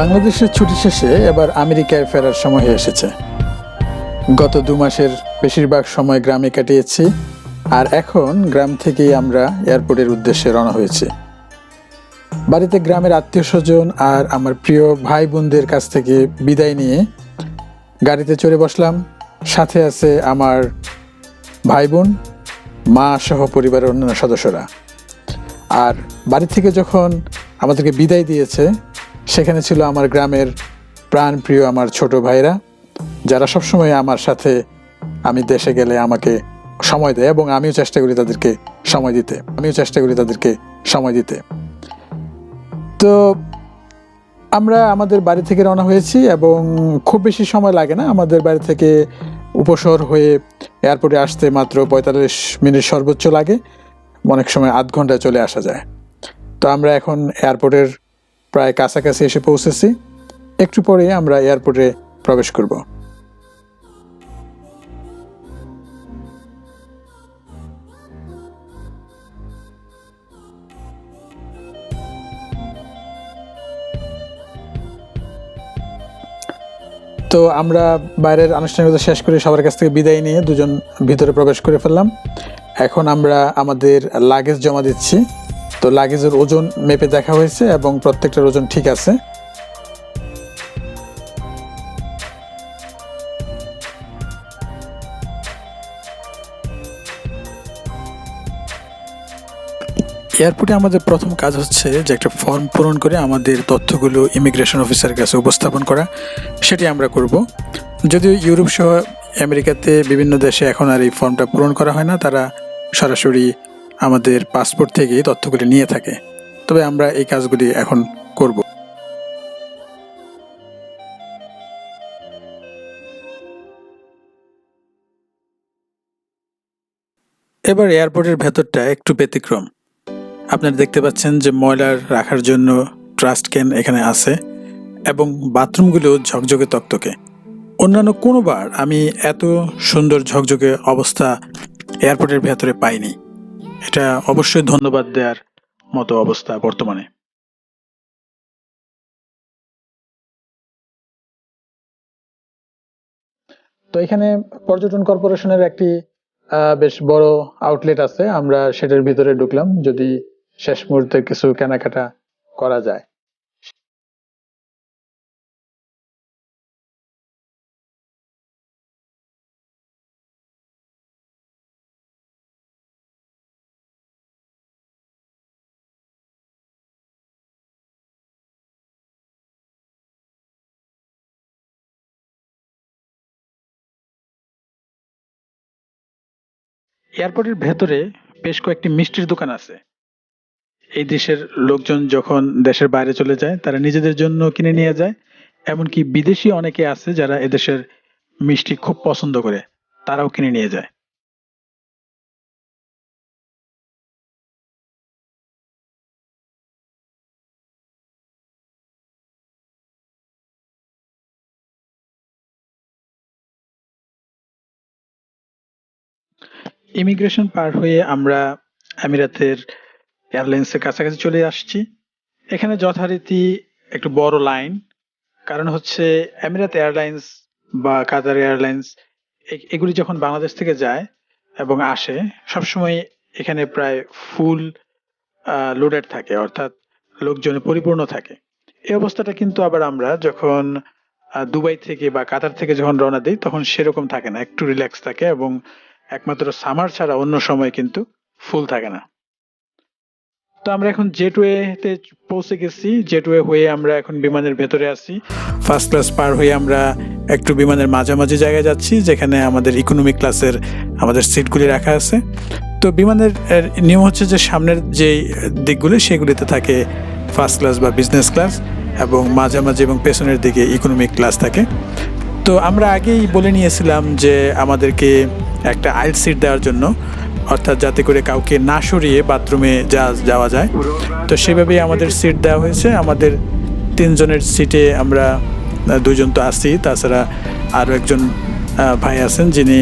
বাংলাদেশের ছুটি শেষে এবার আমেরিকায় ফেরার সময় এসেছে। গত দু মাসের বেশিরভাগ সময় গ্রামে কাটিয়েছি, আর এখন গ্রাম থেকেই আমরা এয়ারপোর্টের উদ্দেশ্যে রওনা হয়েছি। বাড়িতে গ্রামের আত্মীয় স্বজন আর আমার প্রিয় ভাই বোনদের কাছ থেকে বিদায় নিয়ে গাড়িতে চড়ে বসলাম। সাথে আছে আমার ভাই বোন, মা সহ পরিবারের অন্যান্য সদস্যরা। আর বাড়ি থেকে যখন আমাদেরকে বিদায় দিয়েছে সেখানে ছিল আমার গ্রামের প্রাণ প্রিয় আমার ছোট ভাইরা, যারা সবসময় আমার সাথে আমি দেশে গেলে আমাকে সময় দেয় এবং আমিও চেষ্টা করি তাদেরকে সময় দিতে, আমিও চেষ্টা করি তাদেরকে সময় দিতে। তো আমরা আমাদের বাড়ি থেকে রওনা হয়েছি এবং খুব বেশি সময় লাগে না আমাদের বাড়ি থেকে উপসর হয়ে এয়ারপোর্টে আসতে মাত্র পঁয়তাল্লিশ মিনিট সর্বোচ্চ লাগে, অনেক সময় আধ ঘন্টায় চলে আসা যায়। তো আমরা এখন এয়ারপোর্টের প্রায় কাছাকাছি এসে পৌঁছেছি। একটু পরে আমরা এয়ারপোর্টে প্রবেশ করব। তো আমরা বাইরের আনুষ্ঠানিকতা শেষ করে সবার কাছ থেকে বিদায় নিয়ে দুজন ভিতরে প্রবেশ করে ফেললাম। এখন আমরা আমাদের লাগেজ জমা দিচ্ছি। তো লাগেজের ওজন মেপে দেখা হয়েছে এবং প্রত্যেকটার ওজন ঠিক আছে। এয়ারপোর্টে আমাদের প্রথম কাজ হচ্ছে যে একটা ফর্ম পূরণ করে আমাদের তথ্যগুলো ইমিগ্রেশন অফিসারের কাছে উপস্থাপন করা, সেটি আমরা করব। যদিও ইউরোপ সহ আমেরিকাতে বিভিন্ন দেশে এখন আর এই ফর্মটা পূরণ করা হয় না, তারা সরাসরি আমাদের পাসপোর্ট থেকে তথ্যগুলি নিয়ে থাকে। তবে আমরা এই কাজগুলি এখন করব। এবার এয়ারপোর্টের ভেতরটা একটু ব্যতিক্রম। আপনারা দেখতে পাচ্ছেন যে ময়লার রাখার জন্য ট্রাস্ট ক্যান এখানে আছে এবং বাথরুমগুলো ঝকঝকে তকতকে। অন্যান্য কোনোবার আমি এত সুন্দর ঝকঝকে অবস্থা এয়ারপোর্টের ভেতরে পাইনি। এটা অবশ্যই ধন্যবাদ দেওয়ার মতো অবস্থা বর্তমানে। তো এখানে পর্যটন কর্পোরেশনের একটি বেশ বড় আউটলেট আছে। আমরা সেটার ভিতরে ঢুকলাম যদি শেষ মুহূর্তে কিছু কেনাকাটা করা যায়। এয়ারপোর্টের ভেতরে বেশ কয়েকটি মিষ্টির দোকান আছে। এই দেশের লোকজন যখন দেশের বাইরে চলে যায়, তারা নিজেদের জন্য কিনে নিয়ে যায়, এমনকি বিদেশি অনেকে আছে যারা এদেশের মিষ্টি খুব পছন্দ করে, তারাও কিনে নিয়ে যায়। ইমিগ্রেশন পার হয়ে আমরা আমিরাতের এয়ারলাইন্সের কাছাকাছি চলে আসছি। এখানে যথারীতি একটু বড় লাইন, কারণ হচ্ছে আমিরাত এয়ারলাইন্স বা কাতার এয়ারলাইন্স এগুলি যখন বাংলাদেশ থেকে যায় এবং আসে, সবসময় এখানে প্রায় ফুল লোডেড থাকে, অর্থাৎ লোকজনে পরিপূর্ণ থাকে। এই অবস্থাটা কিন্তু আবার আমরা যখন দুবাই থেকে বা কাতার থেকে যখন রওনা দিই, তখন সেরকম থাকে না, একটু রিল্যাক্স থাকে এবং একমাত্র সামার ছাড়া অন্য সময় কিন্তু ফুল থাকে না। তো আমরা এখন জেটওয়েতে পৌঁছে গেছি। জেটওয়ে হয়ে আমরা এখন বিমানের ভেতরে আছি। ফার্স্ট ক্লাস পার হয়ে আমরা একটু বিমানের মাঝামাঝি জায়গায় যাচ্ছি, যেখানে আমাদের ইকোনমি ক্লাসের আমাদের সিটগুলি রাখা আছে। তো বিমানের নিয়ম হচ্ছে যে সামনের যে দিকগুলি, সেগুলিতে থাকে ফার্স্ট ক্লাস বা বিজনেস ক্লাস এবং মাঝামাঝি এবং পেছনের দিকে ইকোনমিক ক্লাস থাকে। তো আমরা আগেই বলে নিয়েছিলাম যে আমাদেরকে একটা আইল সিট দেওয়ার জন্য, অর্থাৎ যাতে করে কাউকে না সরিয়ে বাথরুমে যা যাওয়া যায়। তো সেভাবেই আমাদের সিট দেওয়া হয়েছে। আমাদের তিনজনের সিটে আমরা দুজন তো আছি। তাছাড়া আরও একজন ভাই আছেন যিনি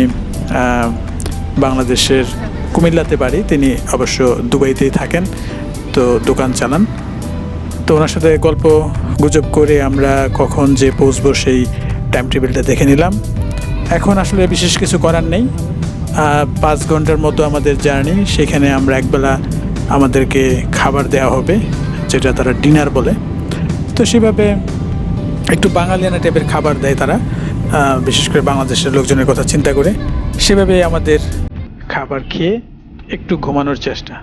বাংলাদেশের কুমিল্লাতে বাড়ি। তিনি অবশ্য দুবাইতেই থাকেন। তো দোকান চালান। তো ওনার সাথে গল্প গুজব করে আমরা কখন যে পৌঁছবো সেই টাইম টেবিলটা দেখে নিলাম। এখন আসলে বিশেষ কিছু করার নেই। পাঁচ ঘণ্টার মতো আমাদের জার্নি, সেখানে আমরা একবেলা আমাদেরকে খাবার দেওয়া হবে, যেটা তারা ডিনার বলে। তো সেভাবে একটু বাঙালিয়ানা টাইপের খাবার দেয় তারা বিশেষ করে বাংলাদেশের লোকজনের কথা চিন্তা করে। সেভাবে আমাদের খাবার খেয়ে একটু ঘুমানোর চেষ্টা।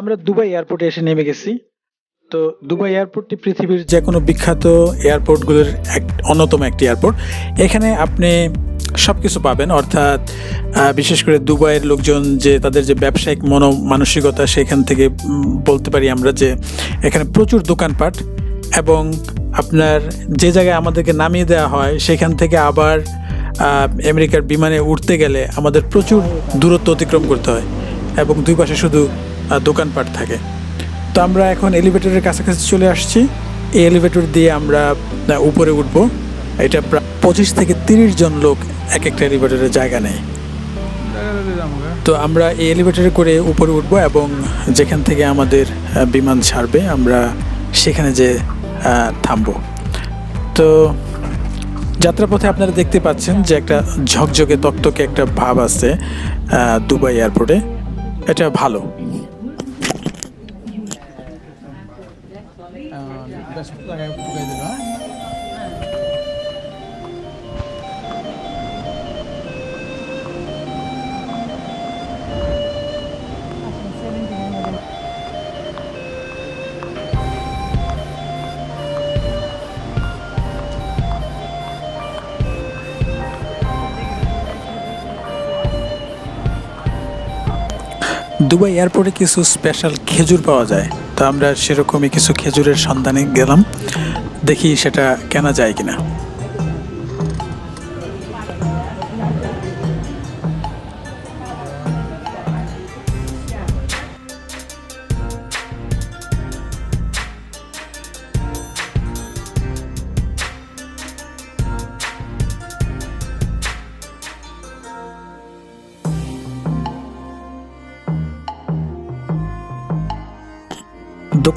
আমরা দুবাই এয়ারপোর্টে এসে নেমে গেছি। তো দুবাই এয়ারপোর্টটি পৃথিবীর যে কোনো বিখ্যাত এয়ারপোর্টগুলোর এক, অন্যতম একটি এয়ারপোর্ট এখানে আপনি সব কিছু পাবেন, অর্থাৎ বিশেষ করে দুবাইয়ের লোকজন যে তাদের যে ব্যবসায়িক মনো মানসিকতা সেখান থেকে বলতে পারি আমরা যে এখানে প্রচুর দোকানপাট এবং আপনার যে জায়গায় আমাদেরকে নামিয়ে দেওয়া হয় সেখান থেকে আবার আমেরিকার বিমানে উঠতে গেলে আমাদের প্রচুর দূরত্ব অতিক্রম করতে হয় এবং দুই পাশে শুধু দোকানপাট থাকে। তো আমরা এখন এলিভেটরের কাছাকাছি চলে আসছি। এই এলিভেটর দিয়ে আমরা উপরে উঠব। এটা প্রায় পঁচিশ থেকে তিরিশ জন লোক এক একটা এলিভেটরের জায়গা নেয়। তো আমরা এই এলিভেটরে করে উপরে উঠব এবং যেখান থেকে আমাদের বিমান ছাড়বে, আমরা সেখানে যে থামবো। তো যাত্রাপথে আপনারা দেখতে পাচ্ছেন যে একটা ঝকঝকে তকতকে একটা ভাব আছে দুবাই এয়ারপোর্টে। এটা ভালো। দুবাই এয়ারপোর্টে কিছু স্পেশাল খেজুর পাওয়া যায় তো আমরা সেরকমই কিছু খেজুরের সন্ধানে গেলাম। দেখি সেটা কেনা যায় কিনা।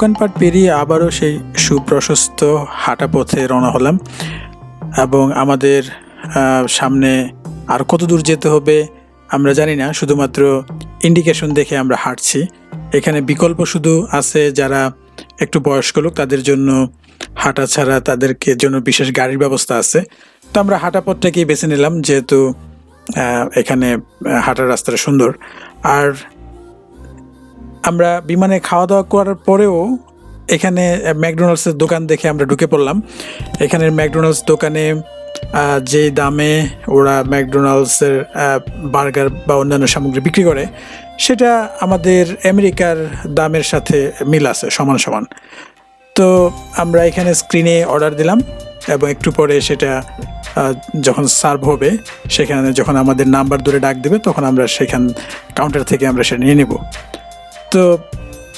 দোকানপাট পেরিয়ে আবারও সেই সুপ্রশস্ত হাঁটা পথে রওনা হলাম এবং আমাদের সামনে আর কত দূর যেতে হবে আমরা জানি না, শুধুমাত্র ইন্ডিকেশন দেখে আমরা হাঁটছি। এখানে বিকল্প শুধু আছে যারা একটু বয়স্ক লোক, তাদের জন্য হাঁটা ছাড়া তাদেরকে জন্য বিশেষ গাড়ির ব্যবস্থা আছে। তো আমরা হাঁটা পথটাকেই বেছে নিলাম, যেহেতু এখানে হাঁটার রাস্তাটা সুন্দর। আর আমরা বিমানে খাওয়া দাওয়া করার পরেও এখানে ম্যাকডোনাল্ডসের দোকান দেখে আমরা ঢুকে পড়লাম। এখানের ম্যাকডোনাল্ডস দোকানে যে দামে ওরা ম্যাকডোনাল্ডসের বার্গার বা অন্যান্য সামগ্রী বিক্রি করে, সেটা আমাদের আমেরিকার দামের সাথে মিল আছে, সমান সমান। তো আমরা এখানে স্ক্রিনে অর্ডার দিলাম এবং একটু পরে সেটা যখন সার্ভ হবে, সেখানে যখন আমাদের নাম্বার ধরে ডাক দেবে, তখন আমরা সেখান কাউন্টার থেকে আমরা সেটা নিয়ে নেব। তো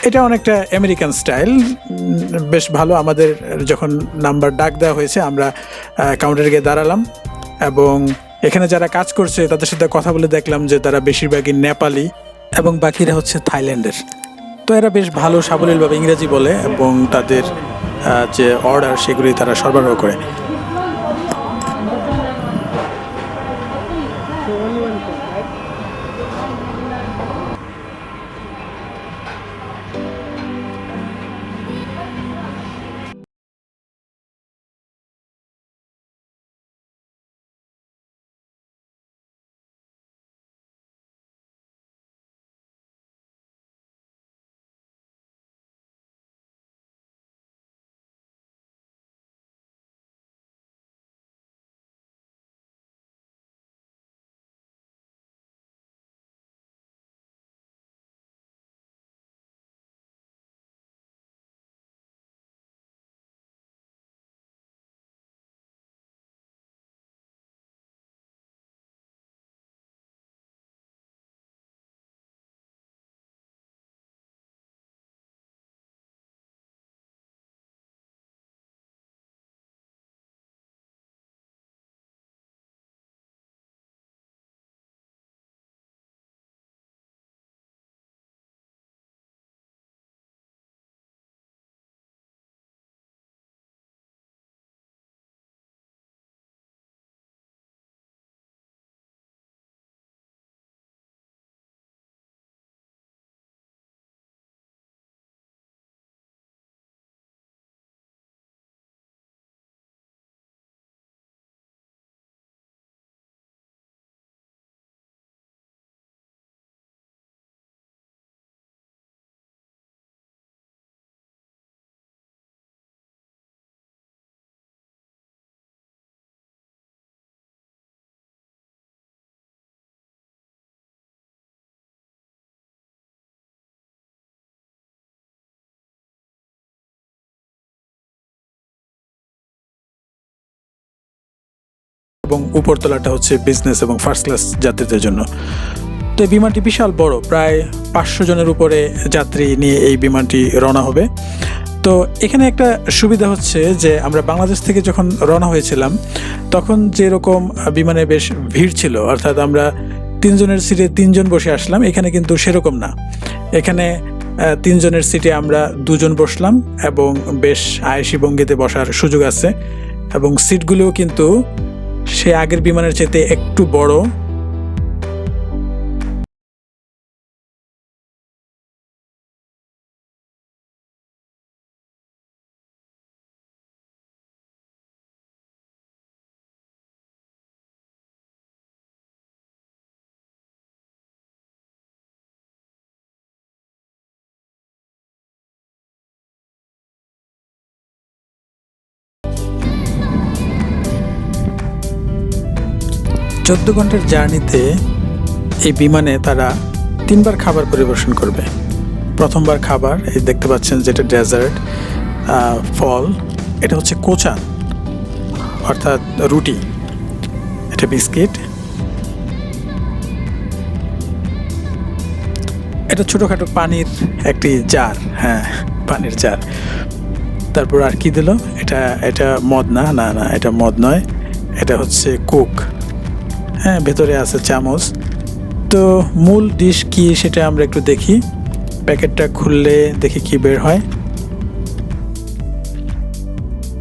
এটা অনেকটা আমেরিকান স্টাইল। বেশ ভালো আমাদের যখন নাম্বার ডাক দেওয়া হয়েছে, আমরা কাউন্টারে গিয়ে দাঁড়ালাম এবং এখানে যারা কাজ করছে, তাদের সাথে কথা বলে দেখলাম যে তারা বেশিরভাগই নেপালি এবং বাকিরা হচ্ছে থাইল্যান্ডের। তো এরা বেশ ভালো সাবলীলভাবে ইংরেজি বলে এবং তাদের যে অর্ডার সেগুলি তারা সরবরাহ করে। এবং উপরতলাটা হচ্ছে বিজনেস এবং ফার্স্ট ক্লাস যাত্রীদের জন্য। তো এই বিমানটি বিশাল বড়, প্রায় পাঁচশো জনের উপরে যাত্রী নিয়ে এই বিমানটি রওনা হবে। তো এখানে একটা সুবিধা হচ্ছে যে আমরা বাংলাদেশ থেকে যখন রওনা হয়েছিলাম, তখন যেরকম বিমানে বেশ ভিড় ছিল, অর্থাৎ আমরা তিনজনের সিটে তিনজন বসে আসলাম, এখানে কিন্তু সেরকম না। এখানে তিনজনের সিটে আমরা দুজন বসলাম এবং বেশ আয়েসি ভঙ্গিতে বসার সুযোগ আছে এবং সিটগুলোও কিন্তু সে আগের বিমানের চাইতে একটু বড়। চোদ্দ ঘণ্টার জার্নিতে এই বিমানে তারা তিনবার খাবার পরিবেশন করবে। প্রথমবার খাবার, এই দেখতে পাচ্ছেন যেটা ডেজার্ট ফল, এটা হচ্ছে কোচা অর্থাৎ রুটি, এটা বিস্কিট। এটা ছোটোখাটো পানির একটি জার হ্যাঁ পানির জার। তারপর আর কি দিল? এটা এটা মদ না না না, এটা মদ নয়, এটা হচ্ছে কোক। হ্যাঁ ভেতরে আছে চামচ। তো মূল ডিশ কি সেটা আমরা একটু দেখি। প্যাকেটটা খুললে দেখি কি বের হয়।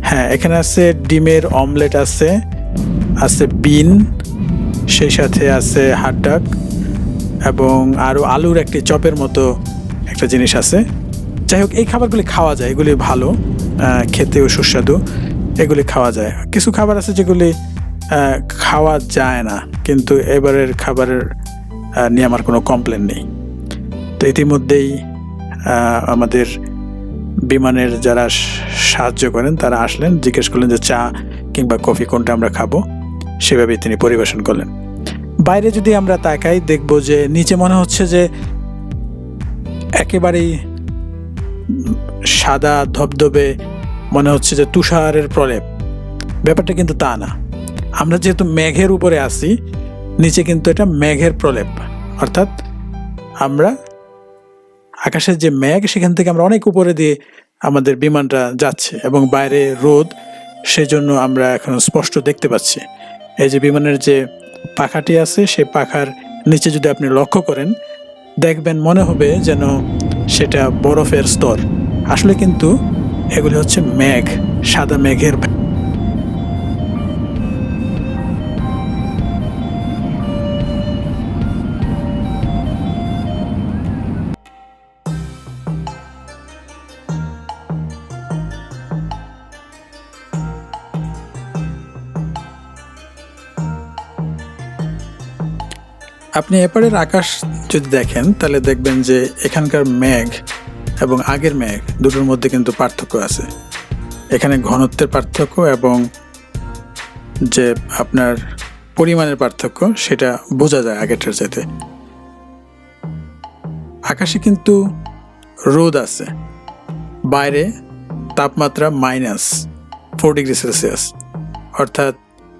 হ্যাঁ এখানে আছে ডিমের অমলেট আছে আছে বিন, সেই সাথে আছে হাট ডাক এবং আরও আলুর একটি চপের মতো একটা জিনিস আছে। যাই হোক, এই খাবারগুলি খাওয়া যায়, এগুলি ভালো খেতেও সুস্বাদু, এগুলি খাওয়া যায়। কিছু খাবার আছে যেগুলি খাওয়া যায় না। কিন্তু এবারের খাবারের নিয়ে আমার কোনো কমপ্লেন নেই। তো ইতিমধ্যেই আমাদের বিমানের যারা সাহায্য করেন, তারা আসলেন, জিজ্ঞেস করলেন যে চা কিংবা কফি কোনটা আমরা খাব। সেভাবেই তিনি পরিবেশন করলেন। বাইরে যদি আমরা তাকাই, দেখব যে নিচে মনে হচ্ছে যে একেবারেই সাদা ধবধবে, মনে হচ্ছে যে তুষারের প্রলেপ। ব্যাপারটা কিন্তু তা না। আমরা যেহেতু মেঘের উপরে আছি, নিচে কিন্তু এটা মেঘের প্রলেপ। অর্থাৎ আমরা আকাশের যে মেঘ, সেখান থেকে আমরা অনেক উপরে দিয়ে আমাদের বিমানটা যাচ্ছে এবং বাইরে রোদ, সেজন্য আমরা এখন স্পষ্ট দেখতে পাচ্ছি। এই যে বিমানের যে পাখাটি আছে সেই পাখার নিচে যদি আপনি লক্ষ্য করেন, দেখবেন মনে হবে যেন সেটা বরফের স্তর। আসলে কিন্তু এগুলি হচ্ছে মেঘ, সাদা মেঘের আপনি এপারের আকাশ যদি দেখেন, তাহলে দেখবেন যে এখানকার মেঘ এবং আগের মেঘ দুটোর মধ্যে কিন্তু পার্থক্য আছে। এখানে ঘনত্বের পার্থক্য এবং যে আপনার পরিমাণের পার্থক্য, সেটা বোঝা যায় আগেরটার চাইতে। আকাশে কিন্তু রোদ আছে। বাইরে তাপমাত্রা মাইনাস ফোর ডিগ্রি সেলসিয়াস। অর্থাৎ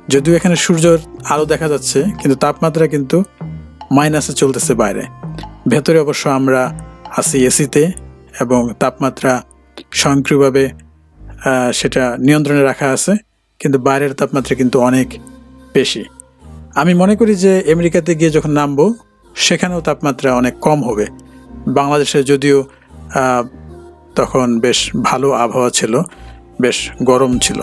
যদিও এখানে সূর্যের আলো দেখা যাচ্ছে, কিন্তু তাপমাত্রা কিন্তু মাইনাসে চলতেছে বাইরে। ভেতরে অবশ্য আমরা আছি এসিতে এবং তাপমাত্রা স্বয়ংক্রিয়ভাবে সেটা নিয়ন্ত্রণে রাখা আছে, কিন্তু বাইরের তাপমাত্রা কিন্তু অনেক বেশি। আমি মনে করি যে আমেরিকাতে গিয়ে যখন নামবো, সেখানেও তাপমাত্রা অনেক কম হবে। বাংলাদেশে যদিও তখন বেশ ভালো আবহাওয়া ছিল, বেশ গরম ছিল।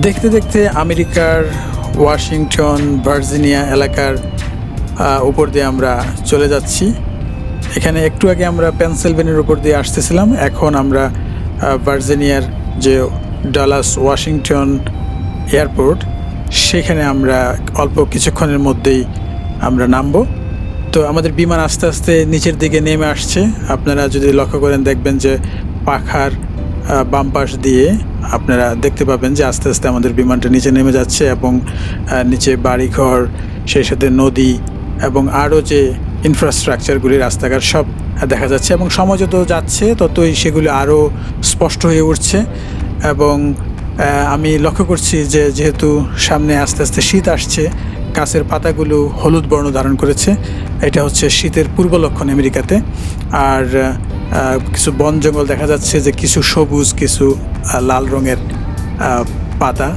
দেখতে দেখতে আমেরিকার ওয়াশিংটন, ভার্জিনিয়া এলাকার উপর দিয়ে আমরা চলে যাচ্ছি। এখানে একটু আগে আমরা পেনসিলভেনিয়ার উপর দিয়ে আসতেছিলাম। এখন আমরা ভার্জিনিয়ার যে ডালাস ওয়াশিংটন এয়ারপোর্ট, সেখানে আমরা অল্প কিছুক্ষণের মধ্যেই আমরা নামবো। তো আমাদের বিমান আস্তে আস্তে নিচের দিকে নেমে আসছে। আপনারা যদি লক্ষ্য করেন দেখবেন যে পাখার বাম পাশ দিয়ে আপনারা দেখতে পাবেন যে আস্তে আস্তে আমাদের বিমানটা নিচে নেমে যাচ্ছে এবং নিচে বাড়িঘর, সেই সাথে নদী এবং আরও যে ইনফ্রাস্ট্রাকচারগুলি রাস্তাঘাট সব দেখা যাচ্ছে এবং সময় যত যাচ্ছে ততই সেগুলি আরও স্পষ্ট হয়ে উঠছে এবং আমি লক্ষ্য করছি যে যেহেতু সামনে আস্তে আস্তে শীত আসছে, গাছের পাতাগুলো হলুদ বর্ণ ধারণ করেছে, এটা হচ্ছে শীতের পূর্ব লক্ষণ আমেরিকাতে। আর কিছু বন জঙ্গল দেখা যাচ্ছে যে কিছু সবুজ, কিছু লাল রঙের পাতা।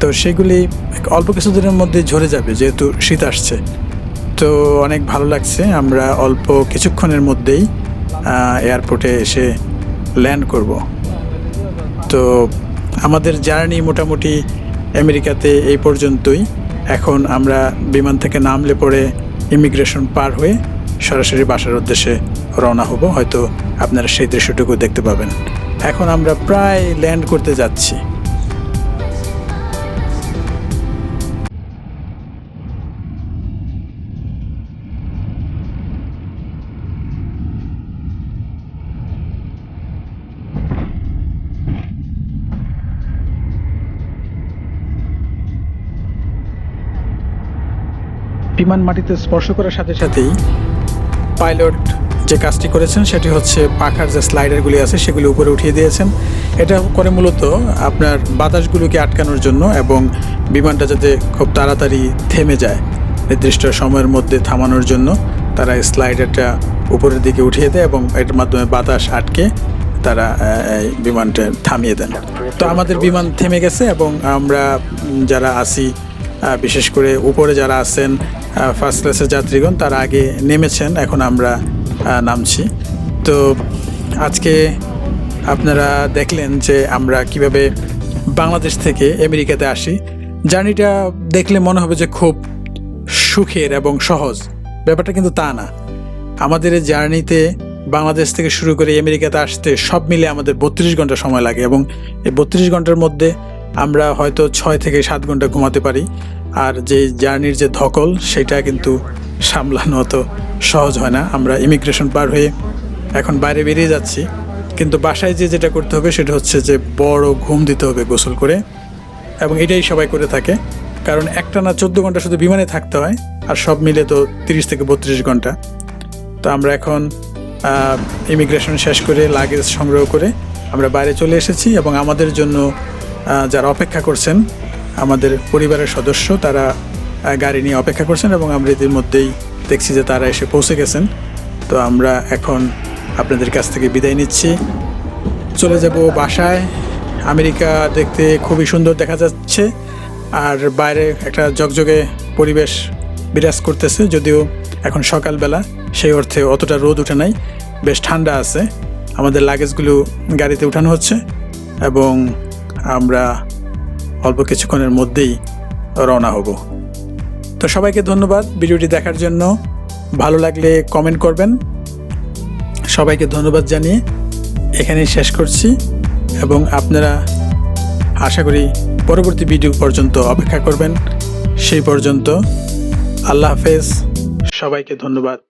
তো সেগুলি অল্প কিছুদিনের মধ্যে ঝরে যাবে যেহেতু শীত আসছে। তো অনেক ভালো লাগছে। আমরা অল্প কিছুক্ষণের মধ্যেই এয়ারপোর্টে এসে ল্যান্ড করব। তো আমাদের জার্নি মোটামুটি আমেরিকাতে এই পর্যন্তই। এখন আমরা বিমান থেকে নামলে পরে ইমিগ্রেশন পার হয়ে সরাসরি বাসার উদ্দেশ্যে রওনা হব, হয়তো আপনারা সেই দৃশ্যটুকু দেখতে পাবেন। এখন আমরা প্রায় ল্যান্ড করতে যাচ্ছি। বিমান মাটিতে স্পর্শ করার সাথে সাথেই পাইলট যে কাজটি করেছেন সেটি হচ্ছে পাখার যে স্লাইডারগুলি আছে সেগুলি উপরে উঠিয়ে দিয়েছেন। এটা করে মূলত আপনার বাতাসগুলোকে আটকানোর জন্য এবং বিমানটা যাতে খুব তাড়াতাড়ি থেমে যায় নির্দিষ্ট সময়ের মধ্যে থামানোর জন্য তারা স্লাইডারটা উপরের দিকে উঠিয়ে দেয় এবং এটার মাধ্যমে বাতাস আটকে তারা এই বিমানটা থামিয়ে দেন। তো আমাদের বিমান থেমে গেছে এবং আমরা যারা আহ, বিশেষ করে উপরে যারা আছেন ফার্স্ট ক্লাসের যাত্রীগণ তারা আগে নেমেছেন। এখন আমরা নামছি। তো আজকে আপনারা দেখলেন যে আমরা কীভাবে বাংলাদেশ থেকে আমেরিকাতে আসি। জার্নিটা দেখলে মনে হবে যে খুব সুখের এবং সহজ। ব্যাপারটা কিন্তু তা না। আমাদের এই জার্নিতে বাংলাদেশ থেকে শুরু করে আমেরিকাতে আসতে সব মিলে আমাদের বত্রিশ ঘণ্টা সময় লাগে এবং এই বত্রিশ ঘণ্টার মধ্যে আমরা হয়তো ছয় থেকে সাত ঘণ্টা ঘুমাতে পারি। আর যে জার্নির যে ধকল, সেটা কিন্তু সামলানো অত সহজ হয় না। আমরা ইমিগ্রেশন পার হয়ে এখন বাইরে বেরিয়ে যাচ্ছি। কিন্তু বাসায় যে যেটা করতে হবে সেটা হচ্ছে যে বড় ঘুম দিতে হবে গোসল করে। এবং এটাই সবাই করে থাকে। কারণ একটা না চোদ্দ ঘণ্টা শুধু বিমানে থাকতে হয়। আর সব মিলে তো তিরিশ থেকে বত্রিশ ঘণ্টা। তো আমরা এখন ইমিগ্রেশন শেষ করে লাগেজ সংগ্রহ করে আমরা বাইরে চলে এসেছি। এবং আমাদের জন্য যারা অপেক্ষা করছেন, আমাদের পরিবারের সদস্য, তারা গাড়ি নিয়ে অপেক্ষা করছেন এবং আমরা ইতিমধ্যেই দেখছি যে তারা এসে পৌঁছে গেছেন। তো আমরা এখন আপনাদের কাছ থেকে বিদায় নিচ্ছি। চলে যাব বাসায়। আমেরিকা দেখতে খুবই সুন্দর দেখা যাচ্ছে আর বাইরে একটা জগজগে পরিবেশ বিরাজ করতেছে, যদিও এখন সকালবেলা। সেই অর্থে অতটা রোদ উঠে নাই, বেশ ঠান্ডা আছে। আমাদের লাগেজগুলো গাড়িতে উঠানো হচ্ছে এবং আমরা অল্প কিছুক্ষণের মধ্যেই রওনা হব। তো সবাইকে ধন্যবাদ ভিডিওটি দেখার জন্য। ভালো লাগলে কমেন্ট করবেন। সবাইকে ধন্যবাদ জানিয়ে এখানেই শেষ করছি এবং আপনারা আশা করি পরবর্তী ভিডিও পর্যন্ত অপেক্ষা করবেন। সেই পর্যন্ত আল্লাহ হাফেজ। সবাইকে ধন্যবাদ।